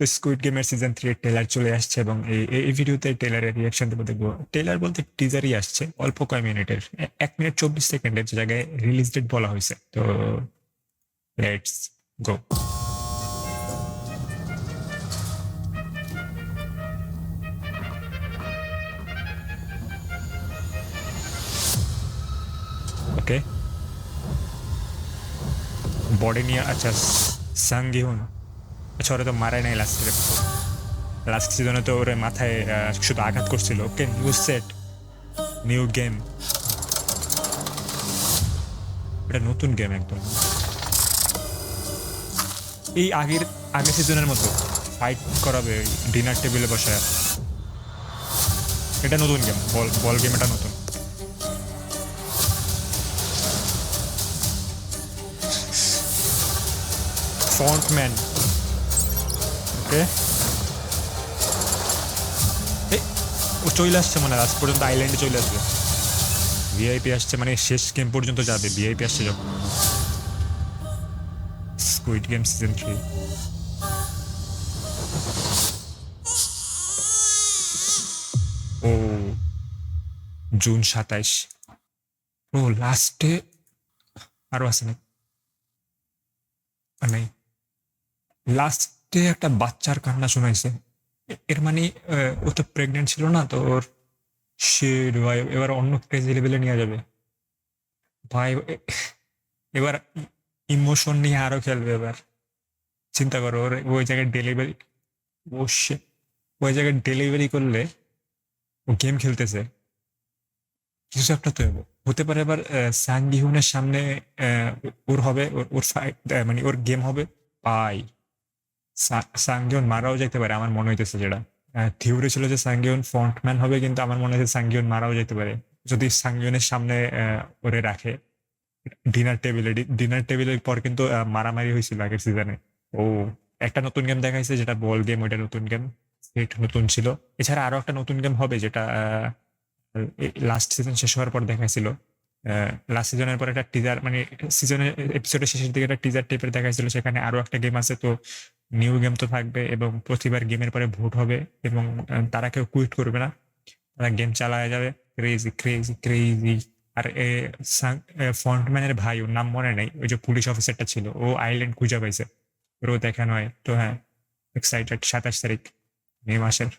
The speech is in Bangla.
তো স্কুইড গেমের সিজন থ্রি এর ট্রেলার চলে আসছে এবং এই ভিডিওতে ট্রেলারের রিয়াকশন দেবো দেখব ট্রেলার বলতে টিজারই আসছে, অল্প কয় মিনিটের। এক মিনিট চব্বিশ সেকেন্ডের জায়গায় রিলিজ ডেট বলা হয়েছে। তো লেটস গো ওকে বডি নিয়ে আচ্ছা সাংগিহুন আচ্ছা ওরা তো মারাই নাই লাস্ট লাস্ট সিজনে তো ওর মাথায় শুধু আঘাত করছিল okay new set new game এটা নতুন গেম একদম। এই আগের আগের সিজনের মতো ফাইট করাবে ডিনার টেবিলে বসে এটা নতুন গেম বল বল গেম এটা নতুন। ফন্টম্যান ওকে ও চলে আসছে মানে লাস্ট পর্যন্ত আইল্যান্ডে চলে আসবে। ভিআইপি আসছে মানে শেষ গেম পর্যন্ত যাবে ভিআইপি আসছে যখন। স্কুইড গেম সিজন থ্রি ও জুন সাতাইশ। ও লাস্টে আরও আছে না? নাই। লাস্টে একটা বাচ্চার কান্না শোনাইছে। এর মানে ও তো প্রেগনেন্ট ছিল না, তো ওর সে ভাই এবার অন্য ক্রেজি লেভেলে নিয়ে যাবে। ভাই, এবার ইমোশন নিয়ে আরও খেলবে এবার। চিন্তা করো, ওর, ওই জায়গায় ডেলিভারি ও ওই জায়গায় ডেলিভারি করলে ও গেম খেলতেছে। কিছু একটা তো। হতে পারে এবার সাংগিহুনের সামনে ওর হবে, ওর- ওর ফাইট মানে ওর গেম হবে। পাই সাংগিয়ন মারাও যেতে পারে, আমার মনে হইতেছে যেটা। থিওরি ছিল যে সাংগিয়ন ফ্রন্টম্যান হবে, কিন্তু আমার মনে হচ্ছে সাংগিয়ন মারাও যেতে পারে। যদি সাংগিয়নের সামনে ওরে রাখে, ডিনার টেবিলে ডিনার টেবিলের পর কিন্তু মারামারি হয়েছিল আগের সিজনে। ও, একটা নতুন গেম দেখাইছে, যেটা বল গেম ওইটা নতুন গেম সেট নতুন ছিল। এছাড়া আরও একটা নতুন গেম হবে, যেটা লাস্ট সিজন শেষ হওয়ার পর দেখাইছিল। লাস্ট সিজনের পর একটা টিজার মানে সিজনের এপিসোডের শেষের দিকে একটা টিজার টাইপের দেখাইছিল, সেখানে আরও একটা গেম আছে, তো নিউ গেম তো থাকবে এবং প্রতিবার গেমের পরে ভোট হবে এবং তারা কেউ কুইট করবে না। তারা গেম চালায় যাবে। ক্রেজি ক্রেজি ক্রেজি আর এ ফ্রন্টম্যানের ভাই, ওর নাম মনে নেই। ওই যে পুলিশ অফিসারটা ছিল, ও আইল্যান্ড খুঁজে পাইছে। ওরও দেখানো হয়। তো হ্যাঁ এক্সাইটেড সাতাশ তারিখ, মে মাসের।